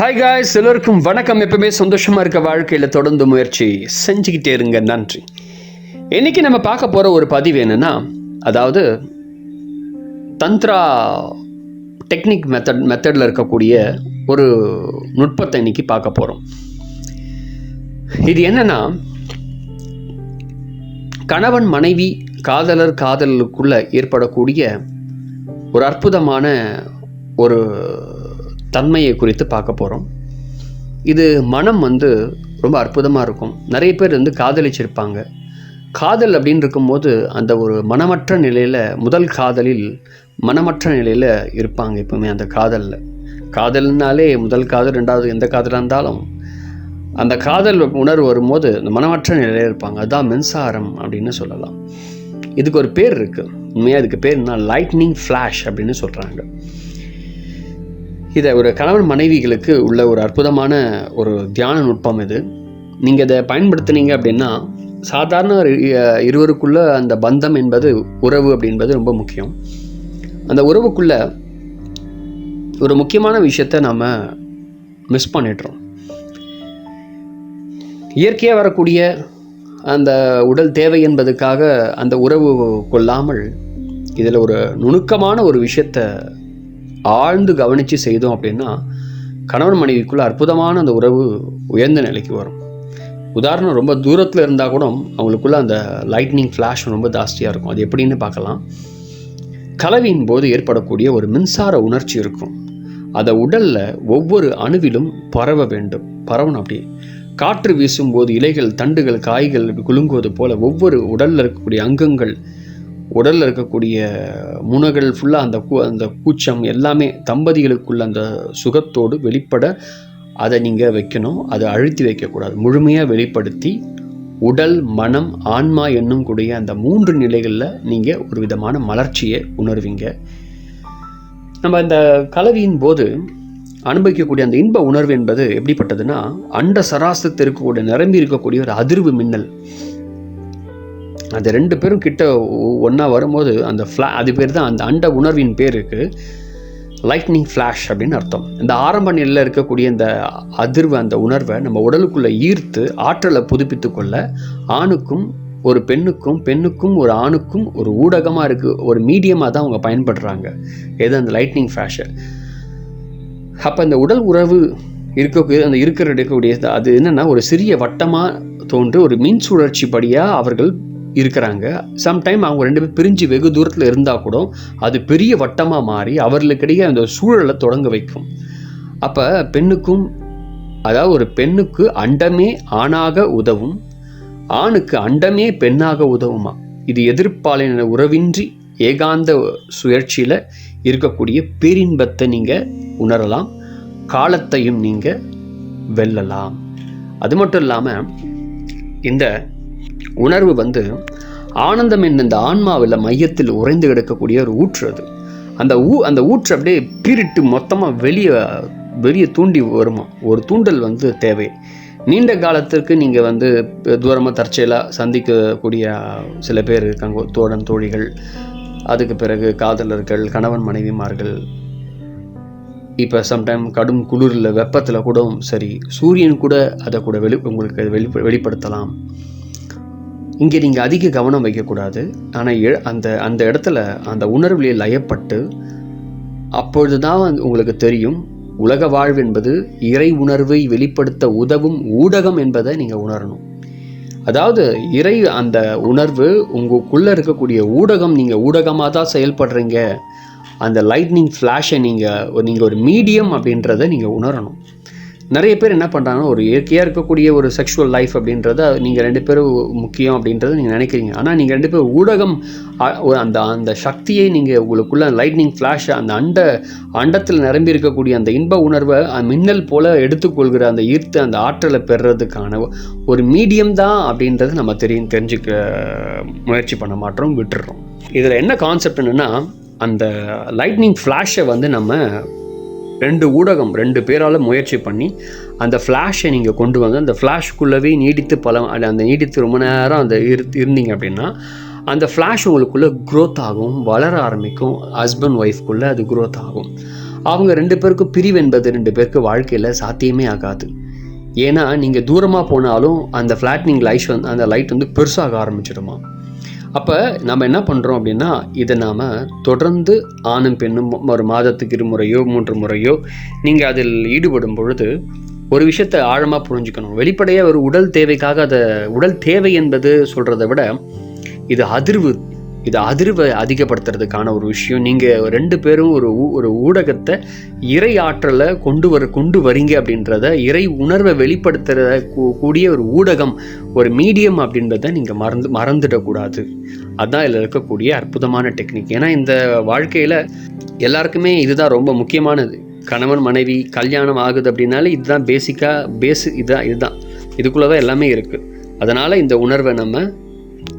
Hi guys எல்லோருக்கும் வணக்கம். எப்பவுமே சந்தோஷமாக இருக்க வாழ்க்கையில் தொடர்ந்து முயற்சி செஞ்சுக்கிட்டே இருங்க. நன்றி. இன்னைக்கு நம்ம பார்க்க போகிற ஒரு பதிவு என்னென்னா அதாவது தந்த்ரா டெக்னிக் மெத்தட் மெத்தடில் இருக்கக்கூடிய ஒரு நுட்பத்தை இன்னைக்கு பார்க்க போகிறோம் இது என்னென்னா கணவன் மனைவி காதலர் காதலுக்குள்ளே ஏற்படக்கூடிய ஒரு அற்புதமான ஒரு தன்மையை குறித்து பார்க்க போகிறோம் இது மனம் வந்து ரொம்ப அற்புதமாக இருக்கும். நிறைய பேர் வந்து காதலிச்சிருப்பாங்க. காதல் அப்படின்னு இருக்கும்போது அந்த ஒரு மனமற்ற நிலையில் முதல் காதலில் மனமற்ற நிலையில் இருப்பாங்க எப்பவுமே அந்த காதலில். காதல்னாலே முதல் காதல் ரெண்டாவது எந்த காதலாக இருந்தாலும் அந்த காதல் உணர்வு வரும்போது அந்த மனமற்ற நிலையில் இருப்பாங்க. அதுதான் மின்சாரம் அப்படின்னு சொல்லலாம். இதுக்கு ஒரு பேர் இருக்குது உண்மையாக இதுக்கு பேர் என்ன? லைட்னிங் ஃப்ளாஷ் அப்படின்னு சொல்கிறாங்க இதை ஒரு கணவன் மனைவிகளுக்கு உள்ள ஒரு அற்புதமான ஒரு தியான நுட்பம் இது. நீங்கள் இதை பயன்படுத்துனீங்க அப்படின்னா சாதாரண இருவருக்குள்ள அந்த பந்தம் என்பது உறவு அப்படின்றது ரொம்ப முக்கியம். அந்த உறவுக்குள்ள ஒரு முக்கியமான விஷயத்தை நம்ம மிஸ் பண்ணிடுறோம். இயற்கையாக வரக்கூடிய அந்த உடல் தேவை என்பதுக்காக அந்த உறவு கொள்ளாமல் இதில் ஒரு நுணுக்கமான ஒரு விஷயத்தை ஆழ்ந்து கவனித்து செய்தோம் அப்படின்னா கணவன் மனைவிக்குள்ளே அற்புதமான அந்த உறவு உயர்ந்த நிலைக்கு வரும். உதாரணம் ரொம்ப தூரத்தில் இருந்தால் கூட அவங்களுக்குள்ள அந்த லைட்னிங் ஃப்ளாஷ் ரொம்ப ஜாஸ்தியாக இருக்கும். அது எப்படின்னு பார்க்கலாம். கலவியின் போது ஏற்படக்கூடிய ஒரு மின்சார உணர்ச்சி இருக்கும். அதை உடலில் ஒவ்வொரு அணுவிலும் பரவ வேண்டும். பரவணும் அப்படி. காற்று வீசும்போது இலைகள் தண்டுகள் காய்கள் குலுங்குவது போல ஒவ்வொரு உடலில் இருக்கக்கூடிய அங்கங்கள் உடலில் இருக்கக்கூடிய முனகள் ஃபுல்லாக அந்த கூ அந்த கூச்சம் எல்லாமே தம்பதிகளுக்குள்ள அந்த சுகத்தோடு வெளிப்பட அதை நீங்கள் வைக்கணும். அதை அழுத்தி வைக்கக்கூடாது. முழுமையாக வெளிப்படுத்தி உடல் மனம் ஆன்மா என்னும் கூடிய அந்த மூன்று நிலைகளில் நீங்கள் ஒரு விதமான மலர்ச்சியை உணர்வீங்க. நம்ம இந்த கலவியின் போது அனுபவிக்கக்கூடிய அந்த இன்ப உணர்வு என்பது எப்படிப்பட்டதுன்னா அண்ட சராசரத்தில் இருக்கக்கூடிய நிரம்பி இருக்கக்கூடிய ஒரு அதிர்வு மின்னல். அது ரெண்டு பேரும் கிட்ட ஒன்றா வரும்போது அந்த ஃப்ளா அது பேர் தான் அந்த அண்ட உணர்வின் பேருக்கு லைட்னிங் ஃப்ளாஷ் அப்படின்னு அர்த்தம். இந்த ஆரம்ப நிலையில் இருக்கக்கூடிய இந்த அதிர்வு அந்த உணர்வை நம்ம உடலுக்குள்ளே ஈர்த்து ஆற்றலை புதுப்பித்து கொள்ள ஆணுக்கும் ஒரு பெண்ணுக்கும் பெண்ணுக்கும் ஒரு ஆணுக்கும் ஒரு ஊடகமாக இருக்குது ஒரு மீடியமாக தான் அவங்க பயன்படுறாங்க. எது அந்த லைட்னிங் ஃப்ளாஷை அப்போ இந்த உடல் உறவு இருக்கக்கூடிய அந்த இருக்கிற இருக்கக்கூடிய அது என்னென்னா ஒரு சிறிய வட்டமாக தோன்று ஒரு மின் சுழற்சி படியாக அவர்கள் இருக்கிறாங்க. சம்டைம் அவங்க ரெண்டு பேரும் பிரிஞ்சு வெகு தூரத்தில் இருந்தால் கூட அது பெரிய வட்டமாக மாறி அவர்களுக்கிடையே அந்த சூழலை தொடங்க வைக்கும். அப்போ பெண்ணுக்கும் அதாவது ஒரு பெண்ணுக்கு அண்டமே ஆணாக உதவும் ஆணுக்கு அண்டமே பெண்ணாக உதவுமா? இது எதிர்ப்பாளின உறவின்றி ஏகாந்த சுழற்சியில் இருக்கக்கூடிய பேரின்பத்தை நீங்கள் உணரலாம் காலத்தையும் நீங்கள் வெல்லலாம். அது மட்டும் இல்லாமல் இந்த உணர்வு வந்து ஆனந்தம் என்ற இந்த ஆன்மாவில் மையத்தில் உறைந்து கிடக்கக்கூடிய ஒரு ஊற்று அது. அந்த ஊ அந்த ஊற்று அப்படியே பீரிட்டு மொத்தமாக வெளியே வெளியே தூண்டி வருமா? ஒரு தூண்டல் வந்து தேவை. நீண்ட காலத்திற்கு நீங்கள் வந்து தூரமாக தற்செயலாக சந்திக்கக்கூடிய சில பேர் இருக்காங்க. தோழன் தோழிகள் அதுக்கு பிறகு காதலர்கள் கணவன் மனைவிமார்கள். இப்போ சம்டைம் கடும் குளிரில் வெப்பத்தில் கூட சரி சூரியன் கூட அதை கூட வெளி உங்களுக்கு வெளி வெளிப்படுத்தலாம். இங்கே நீங்கள் அதிக கவனம் வைக்கக்கூடாது. ஆனால் அந்த அந்த இடத்துல அந்த உணர்விலே லயப்பட்டு அப்பொழுது தான் உங்களுக்கு தெரியும் உலக வாழ்வு என்பது இறை உணர்வை வெளிப்படுத்த உதவும் ஊடகம் என்பதை நீங்கள் உணரணும். அதாவது இறை அந்த உணர்வு உங்களுக்குள்ளே இருக்கக்கூடிய ஊடகம் நீங்கள் ஊடகமாக தான் செயல்படுறீங்க. அந்த லைட்னிங் ஃப்ளாஷை நீங்கள் நீங்கள் ஒரு மீடியம் அப்படின்றத நீங்கள் உணரணும். நிறைய பேர் என்ன பண்ணுறாங்கன்னா ஒரு இயற்கையாக இருக்கக்கூடிய ஒரு செக்ஷுவல் லைஃப் அப்படின்றத நீங்கள் ரெண்டு பேரும் முக்கியம் அப்படின்றத நீங்கள் நினைக்கிறீங்க. ஆனால் நீங்கள் ரெண்டு பேரும் ஊடகம் ஒரு அந்த அந்த சக்தியை நீங்கள் உங்களுக்குள்ள லைட்னிங் ஃப்ளாஷ் அந்த அண்ட அண்டத்தில் நிரம்பி இருக்கக்கூடிய அந்த இன்ப உணர்வை மின்னல் போல் எடுத்துக்கொள்கிற அந்த ஈர்த்து அந்த ஆற்றலை பெறுறதுக்கான ஒரு மீடியம் தான் அப்படின்றத நம்ம தெரியும் தெரிஞ்சுக்க முயற்சி பண்ண மாட்டோம் விட்டுடுறோம் இதில் என்ன கான்செப்ட் என்னென்னா அந்த லைட்னிங் ஃப்ளாஷை வந்து நம்ம ரெண்டு ஊடகம் ரெண்டு பேரால் முயற்சி பண்ணி அந்த ஃப்ளாஷை நீங்கள் கொண்டு வந்து அந்த ஃப்ளாஷ்குள்ளவே நீடித்து பல அந்த- நீடித்து ரொம்ப நேரம் அந்த இரு இருந்தீங்க அப்படின்னா அந்த ஃப்ளாஷ் உங்களுக்குள்ளே க்ரோத் ஆகும் வளர ஆரம்பிக்கும் ஹஸ்பண்ட் ஒய்ஃப்குள்ளே அது க்ரோத் ஆகும். அவங்க ரெண்டு பேருக்கும் பிரிவு என்பது ரெண்டு பேருக்கு வாழ்க்கையில் சாத்தியமே ஆகாது. ஏன்னா நீங்கள் தூரமாக போனாலும் அந்த ஃப்ளாட்னிங் லைட் வந்து அந்த லைட் வந்து பெருசாக ஆரம்பிச்சிடுமா? அப்போ நம்ம என்ன பண்ணுறோம் அப்படின்னா இதை நாம் தொடர்ந்து ஆணும் பெண்ணும் ஒரு மாதத்துக்கு இருமுறையோ மூன்று முறையோ நீங்கள் அதில் ஈடுபடும் பொழுது ஒரு விஷயத்தை ஆழமாக புரிஞ்சுக்கணும். வெளிப்படையாக ஒரு உடல் தேவைக்காக அதை உடல் தேவை என்பது சொல்கிறத விட இது அதிர்வு. இது அதிர்வை அதிகப்படுத்துறதுக்கான ஒரு விஷயம். நீங்கள் ரெண்டு பேரும் ஒரு ஊ- ஒரு ஊடகத்தை இறை ஆற்றலை கொண்டு வர கொண்டு வரீங்க அப்படின்றத இறை உணர்வை வெளிப்படுத்துகிற கூடிய ஒரு ஊடகம் ஒரு மீடியம் அப்படின்றத நீங்கள் மறந்து மறந்துடக்கூடாது. அதுதான் இதில் இருக்கக்கூடிய அற்புதமான டெக்னிக். ஏன்னா இந்த வாழ்க்கையில் எல்லாருக்குமே இதுதான் ரொம்ப முக்கியமானது. கணவன் மனைவி கல்யாணம் ஆகுது அப்படின்னாலே இதுதான் பேசிக்காக பேஸு இதுதான் இதுதான். இதுக்குள்ளே தான் எல்லாமே இருக்குது அதனால் இந்த உணர்வை நம்ம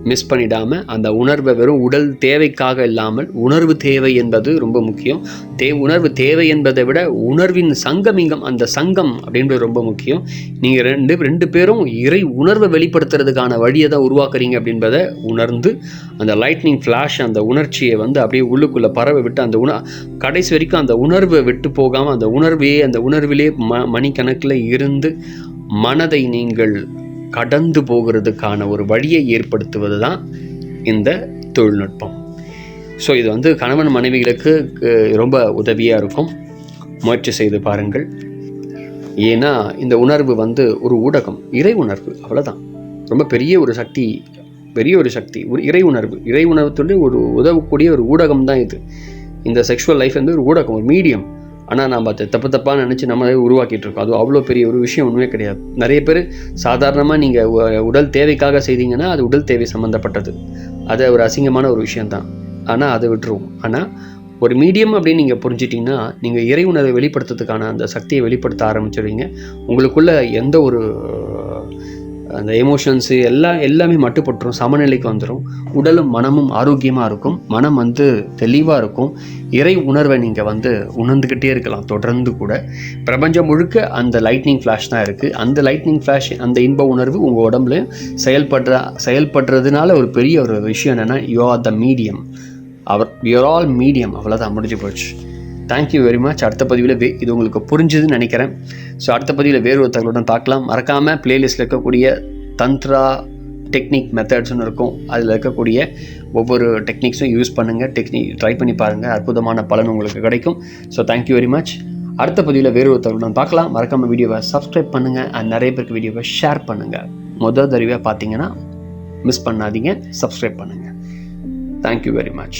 மிஸ் பண்ணிடாமல் அந்த உணர்வை வெறும் உடல் தேவைக்காக இல்லாமல் உணர்வு தேவை என்பது ரொம்ப முக்கியம். தே உணர்வு தேவை என்பதை விட உணர்வின் சங்கமிங்கம் அந்த சங்கம் அப்படின்றது ரொம்ப முக்கியம். நீங்கள் ரெண்டு ரெண்டு பேரும் இறை உணர்வை வெளிப்படுத்துறதுக்கான வழியை தான் உருவாக்குறீங்க அப்படின்றத உணர்ந்து அந்த லைட்னிங் ஃப்ளாஷ் அந்த உணர்ச்சியை வந்து அப்படியே உள்ளுக்குள்ளே பறவை விட்டு அந்த உண கடைசி வரைக்கும் அந்த உணர்வை விட்டு போகாமல் அந்த உணர்வையே அந்த உணர்விலே ம மணிக்கணக்கில் இருந்து மனதை நீங்கள் கடந்து போகிறதுக்கான ஒரு வழியை ஏற்படுத்துவது தான் இந்த தொழில்நுட்பம். ஸோ இது வந்து கணவன் மனைவிகளுக்கு ரொம்ப உதவியாக இருக்கும். முயற்சி செய்து பாருங்கள். ஏன்னா இந்த உணர்வு வந்து ஒரு ஊடகம் இறை உணர்வு அவ்வளோதான் ரொம்ப பெரிய ஒரு சக்தி பெரிய ஒரு சக்தி ஒரு இறை உணர்வு. இறை உணர்வுத்துடைய ஒரு உதவக்கூடிய ஒரு ஊடகம் தான் இது. இந்த செக்ஷுவல் லைஃப் வந்து ஒரு ஊடகம் ஒரு மீடியம் ஆனால் நம்ம அதை தப்பு தப்பாக நினச்சி நம்மளே உருவாக்கிட்டு இருக்கோம். அது அவ்வளோ பெரிய ஒரு விஷயம் ஒன்றுமே கிடையாது. நிறைய பேர் சாதாரணமாக நீங்கள் உடல் தேவைக்காக செய்தீங்கன்னா அது உடல் தேவை சம்மந்தப்பட்டது அது ஒரு அசிங்கமான ஒரு விஷயந்தான் ஆனால் அதை விட்டுருவோம். ஆனால் ஒரு மீடியம் அப்படின்னு நீங்கள் புரிஞ்சிட்டிங்கன்னா நீங்கள் இறை உணர்வை வெளிப்படுத்துறதுக்கான அந்த சக்தியை வெளிப்படுத்த ஆரம்பிச்சிடுவீங்க. உங்களுக்குள்ளே எந்த ஒரு அந்த எமோஷன்ஸு எல்லாம் எல்லாமே மட்டுப்பட்டுரும் சமநிலைக்கு வந்துடும் உடலும் மனமும் ஆரோக்கியமாக இருக்கும். மனம் வந்து தெளிவாக இருக்கும். இறை உணர்வை நீங்கள் வந்து உணர்ந்துக்கிட்டே இருக்கலாம் தொடர்ந்து கூட. பிரபஞ்சம் முழுக்க அந்த லைட்னிங் ஃப்ளாஷ் தான் இருக்குது அந்த லைட்னிங் ஃப்ளாஷ் அந்த இன்ப உணர்வு உங்கள் உடம்புல செயல்படுற செயல்படுறதுனால ஒரு பெரிய ஒரு விஷயம் என்னென்னா you are the medium our you are all medium அவ்வளோதான் முடிஞ்சு போச்சு. தேங்க்யூ வெரி மச் அடுத்த பதிவில் வே இது உங்களுக்கு புரிஞ்சுதுன்னு நினைக்கிறேன். ஸோ அடுத்த பதிவில் வேறு ஒரு தகவலுடன் பார்க்கலாம் மறக்காமல் பிளேலிஸ்ட்டில் இருக்கக்கூடிய தந்த்ரா டெக்னிக் மெத்தட்ஸ்னு இருக்கும். அதில் இருக்கக்கூடிய ஒவ்வொரு டெக்னிக்ஸும் யூஸ் பண்ணுங்கள் டெக்னிக் ட்ரை பண்ணி பாருங்கள் அற்புதமான பலன் உங்களுக்கு கிடைக்கும். ஸோ தேங்க்யூ வெரி மச் அடுத்த பதிவில் வேறு ஒரு தகவலுடன் பார்க்கலாம். மறக்காமல் வீடியோவை சப்ஸ்கிரைப் பண்ணுங்கள் அண்ட் நிறைய பேருக்கு வீடியோவை ஷேர் பண்ணுங்கள் முதல் தடவையாக பார்த்தீங்கன்னா மிஸ் பண்ணாதீங்க. சப்ஸ்கிரைப் பண்ணுங்கள் தேங்க்யூ வெரி மச்